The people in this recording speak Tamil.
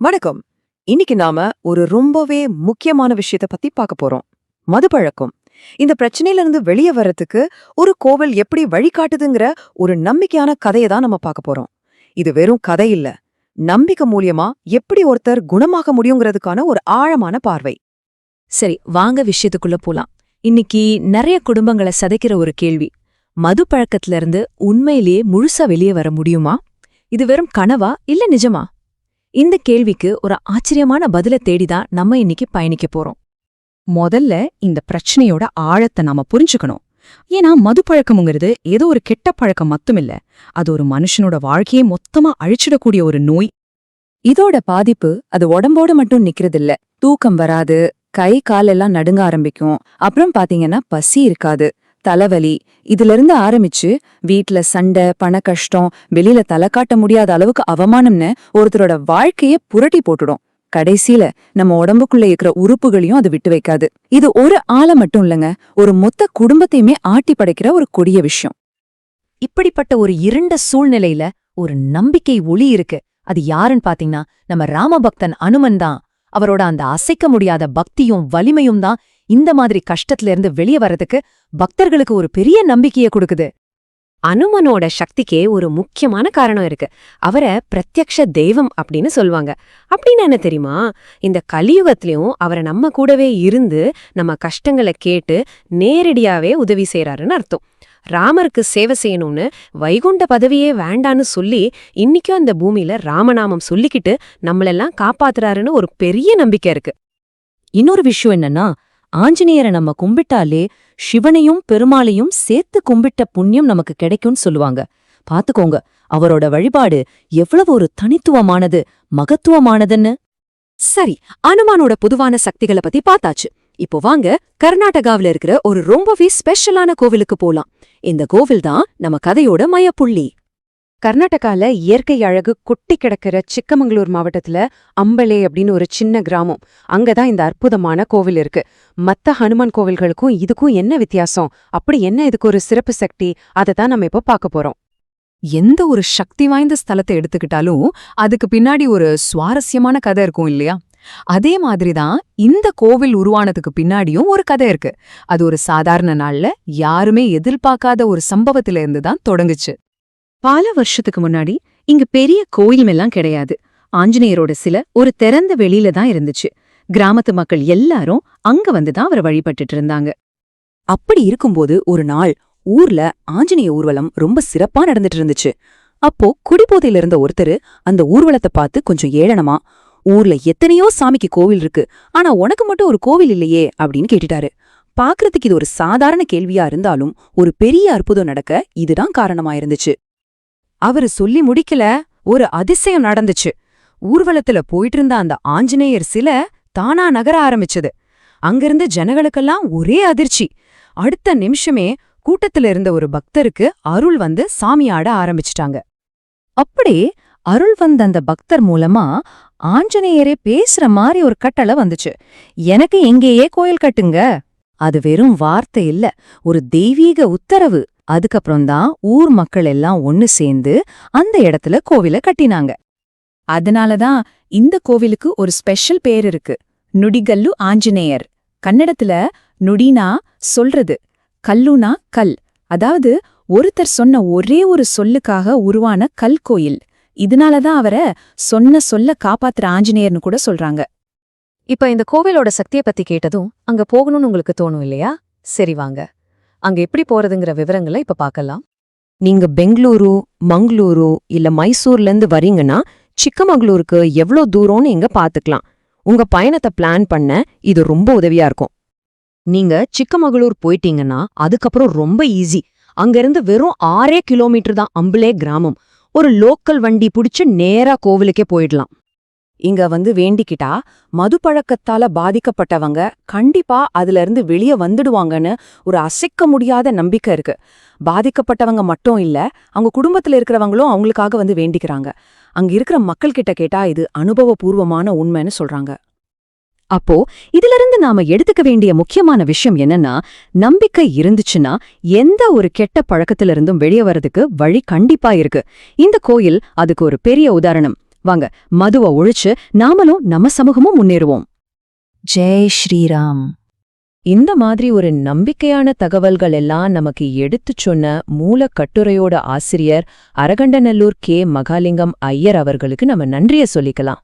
வணக்கம். இன்னைக்கு நாம ஒரு ரொம்பவே முக்கியமான விஷயத்த பத்தி பார்க்க போறோம். மதுப்பழக்கம் இந்த பிரச்சனையில இருந்து வெளியே வர்றதுக்கு ஒரு கோவில் எப்படி வழிகாட்டுதுங்கிற ஒரு நம்பிக்கையான கதையை தான் நம்ம பார்க்க போறோம். இது வெறும் கதை இல்ல. நம்பிக்கை மூலியமா எப்படி ஒருத்தர் குணமாக முடியுங்கிறதுக்கான ஒரு ஆழமான பார்வை. சரி வாங்க விஷயத்துக்குள்ள போலாம். இன்னைக்கு நிறைய குடும்பங்களை சதைக்கிற ஒரு கேள்வி. மது பழக்கத்துல இருந்து உண்மையிலேயே முழுசா வெளியே வர முடியுமா? இது வெறும் கனவா இல்ல நிஜமா? இந்த கேள்விக்கு ஒரு ஆச்சரியமான பதில தேடிதான் நம்ம இன்னைக்கு பயணிக்க போறோம். முதல்ல இந்த பிரச்சனையோட ஆழத்தை நாம புரிஞ்சுக்கணும். ஏன்னா மது பழக்கம்ங்கிறது ஏதோ ஒரு கெட்ட பழக்கம் மட்டுமில்ல. அது ஒரு மனுஷனோட வாழ்க்கையை மொத்தமா அழிச்சிடக்கூடிய ஒரு நோய். இதோட பாதிப்பு அது உடம்போட மட்டும் நிக்கிறதில்ல. தூக்கம் வராது கை காலெல்லாம் நடுங்க ஆரம்பிக்கும். அப்புறம் பாத்தீங்கன்னா பசி இருக்காது. தலைவலி. இதுல இருந்து ஆரம்பிச்சு வீட்ல சண்டை பண கஷ்டம் வெளியில தலை காட்ட முடியாத அளவுக்கு அவமானம்னு ஒருத்தரோட வாழ்க்கைய புரட்டி போட்டுடும். கடைசியில நம்ம உடம்புக்குள்ள இருக்கிற உறுப்புகளையும் அது விட்டு வைக்காது. இது ஒரு ஆளை மட்டும் இல்லைங்க ஒரு மொத்த குடும்பத்தையுமே ஆட்டி படைக்கிற ஒரு கொடிய விஷயம். இப்படிப்பட்ட ஒரு இருண்ட சூழ்நிலையில ஒரு நம்பிக்கை ஒளி இருக்கு. அது யாருன்னு பாத்தீங்கன்னா நம்ம ராமபக்தன் அனுமன் தான். அவரோட அந்த அசைக்க முடியாத பக்தியும் வலிமையும் தான் இந்த மாதிரி கஷ்டத்துல இருந்து வெளியே வர்றதுக்கு பக்தர்களுக்கு ஒரு பெரிய நம்பிக்கையை கொடுக்குது. அனுமனோட சக்திக்கே ஒரு முக்கியமான காரணம் இருக்கு. அவரை பிரத்யக்ஷ தெய்வம் அப்படின்னு சொல்லுவாங்க. அப்படின்னு என்ன தெரியுமா? இந்த கலியுகத்திலையும் அவரை நம்ம கூடவே இருந்து நம்ம கஷ்டங்களை கேட்டு நேரடியாவே உதவி செய்யறாருன்னு அர்த்தம். ராமருக்கு சேவை செய்யணும்னு வைகுண்ட பதவியே வேண்டான்னு சொல்லி இன்னைக்கும் அந்த பூமியில ராமநாமம் சொல்லிக்கிட்டு நம்மளெல்லாம் காப்பாத்துறாருன்னு ஒரு பெரிய நம்பிக்கை இருக்கு. இன்னொரு விஷயம் என்னன்னா ஆஞ்சநேயரை நம்ம கும்பிட்டாலே சிவனையும் பெருமாளையும் சேர்த்து கும்பிட்ட புண்ணியம் நமக்கு கிடைக்கும்னு சொல்லுவாங்க. பாத்துக்கோங்க அவரோட வழிபாடு எவ்வளவு ஒரு தனித்துவமானது மகத்துவமானதுன்னு. சரி அனுமானோட பொதுவான சக்திகளை பத்தி பார்த்தாச்சு. இப்போ வாங்க கர்நாடகாவில இருக்கிற ஒரு ரொம்பவே ஸ்பெஷலான கோவிலுக்கு போலாம். இந்த கோவில் தான் நம்ம கதையோட மையப்புள்ளி. கர்நாடகால இயற்கை அழகு கொட்டி கிடக்கிற சிக்கமங்களூர் மாவட்டத்துல அம்பலே அப்படின்னு ஒரு சின்ன கிராமம். அங்கதான் இந்த அற்புதமான கோவில் இருக்கு. மத்த ஹனுமான் கோவில்களுக்கும் இதுக்கும் என்ன வித்தியாசம்? அப்படி என்ன இதுக்கு ஒரு சிறப்பு சக்தி? அதை தான் நம்ம இப்போ பார்க்க போறோம். எந்த ஒரு சக்தி வாய்ந்த ஸ்தலத்தை எடுத்துக்கிட்டாலும் அதுக்கு பின்னாடி ஒரு சுவாரஸ்யமான கதை இருக்கும் இல்லையா? அதே மாதிரிதான் இந்த கோவில் உருவானதுக்கு பின்னாடியும் ஒரு கதை இருக்கு. அது ஒரு சாதாரண நாள்ல யாருமே எதிர்பார்க்காத ஒரு சம்பவத்திலிருந்து தான் தொடங்குச்சு. பல வருஷத்துக்கு முன்னாடி இங்க பெரிய கோயிலுமெல்லாம் எல்லாம் கிடையாது. ஆஞ்சநேயரோட சில ஒரு திறந்த வெளியில தான் இருந்துச்சு. கிராமத்து மக்கள் எல்லாரும் அங்க வந்து தான் அவரை வழிபட்டுட்டு இருந்தாங்க. அப்படி இருக்கும்போது ஒரு நாள் ஊர்ல ஆஞ்சநேய ஊர்வலம் ரொம்ப சிறப்பா நடந்துட்டு இருந்துச்சு. அப்போ குடிபோதையில இருந்த ஒருத்தரு அந்த ஊர்வலத்தை பார்த்து கொஞ்சம் ஏளனமா ஊர்ல எத்தனையோ சாமிக்கு கோவில் இருக்கு ஆனா உனக்கு மட்டும் ஒரு கோவில் இல்லையே? அப்படின்னு கேட்டுட்டாரு. பாக்குறதுக்கு இது ஒரு சாதாரண கேள்வியா இருந்தாலும் ஒரு பெரிய அற்புதம் நடக்க இதுதான் காரணமா இருந்துச்சு அவரு சொல்லி முடிக்கல ஒரு அதிசயம் நடந்துச்சு. ஊர்வலத்துல போயிட்டு இருந்த அந்த ஆஞ்சநேயர் சிலை தானா நகர ஆரம்பிச்சது. அங்கிருந்த ஜனங்களுக்கெல்லாம் ஒரே அதிர்ச்சி. அடுத்த நிமிஷமே கூட்டத்துல இருந்த ஒரு பக்தருக்கு அருள் வந்து சாமியாட ஆரம்பிச்சிட்டாங்க. அப்படி அருள் வந்த அந்த பக்தர் மூலமா ஆஞ்சநேயரே பேசுற மாதிரி ஒரு கட்டளை வந்துச்சு. எனக்கு எங்கேயே கோயில் கட்டுங்க. அது வெறும் வார்த்தை இல்ல ஒரு தெய்வீக உத்தரவு. அதுக்கப்புறம்தான் ஊர் மக்கள் எல்லாம் ஒன்னு சேர்ந்து அந்த இடத்துல கோவில கட்டினாங்க. அதனாலதான் இந்த கோவிலுக்கு ஒரு ஸ்பெஷல் பேர் இருக்கு. நுடிகல்லு ஆஞ்சநேயர். கன்னடத்துல நுடினா சொல்றது கல்லுனா கல். அதாவது ஒருத்தர் சொன்ன ஒரே ஒரு சொல்லுக்காக உருவான கல் கோயில். இதனாலதான் அவரை சொன்ன சொல்ல காப்பாத்துற ஆஞ்சநேயர்னு கூட சொல்றாங்க. இப்ப இந்த கோவிலோட சக்தியை பத்தி கேட்டதும் அங்க போகணும்னு உங்களுக்கு தோணும் இல்லையா? சரி வாங்க. அங்க எப்படி போறதுங்கிற விவரங்களை இப்ப பார்க்கலாம். நீங்க பெங்களூரு மங்களூரு இல்ல மைசூர்ல இருந்து வரீங்கன்னா சிக்கமங்களூருக்கு எவ்ளோ தூரம்னு இங்க பாத்துக்கலாம். உங்க பயணத்தை பிளான் பண்ண இது ரொம்ப உதவியா இருக்கும். நீங்க சிக்கமகளூர் போயிட்டீங்கன்னா அதுக்கப்புறம் ரொம்ப ஈஸி அங்கிருந்து வெறும் ஆறே கிலோமீட்டர் தான் அம்பலே கிராமம். ஒரு லோக்கல் வண்டி புடிச்சு நேரா கோவிலுக்கே போயிடலாம். இங்க வந்து வேண்டிக்கிட்டா மதுப்பழக்கத்தால பாதிக்கப்பட்டவங்க கண்டிப்பா அதுல இருந்து வெளிய வந்துடுவாங்கன்னு ஒரு அசைக்க முடியாத நம்பிக்கை இருக்கு. பாதிக்கப்பட்டவங்க மட்டும் இல்ல அவங்க குடும்பத்துல இருக்கிறவங்களும் அவங்களுக்காக வந்து வேண்டிக்கிறாங்க. அங்க இருக்கிற மக்கள் கிட்ட கேட்டா இது அனுபவபூர்வமான உண்மைன்னு சொல்றாங்க. அப்போ இதிலிருந்து நாம எடுத்துக்க வேண்டிய முக்கியமான விஷயம் என்னன்னா நம்பிக்கை இருந்துச்சுன்னா எந்த ஒரு கெட்ட பழக்கத்திலிருந்தும் வெளியே வர்றதுக்கு வழி கண்டிப்பா இருக்கு. இந்த கோயில் அதுக்கு ஒரு பெரிய உதாரணம். வாங்க மதுவை ஒழிச்சு நாமளும் நம்ம சமூகமும் முன்னேறுவோம். ஜெய் ஸ்ரீராம். இந்த மாதிரி ஒரு நம்பிக்கையான தகவல்கள் எல்லாம் நமக்கு எடுத்துச் சொன்ன மூல கட்டுரையோட ஆசிரியர் அரகண்டநல்லூர் கே. மகாலிங்கம் ஐயர் அவர்களுக்கு நம்ம நன்றிய சொல்லிக்கலாம்.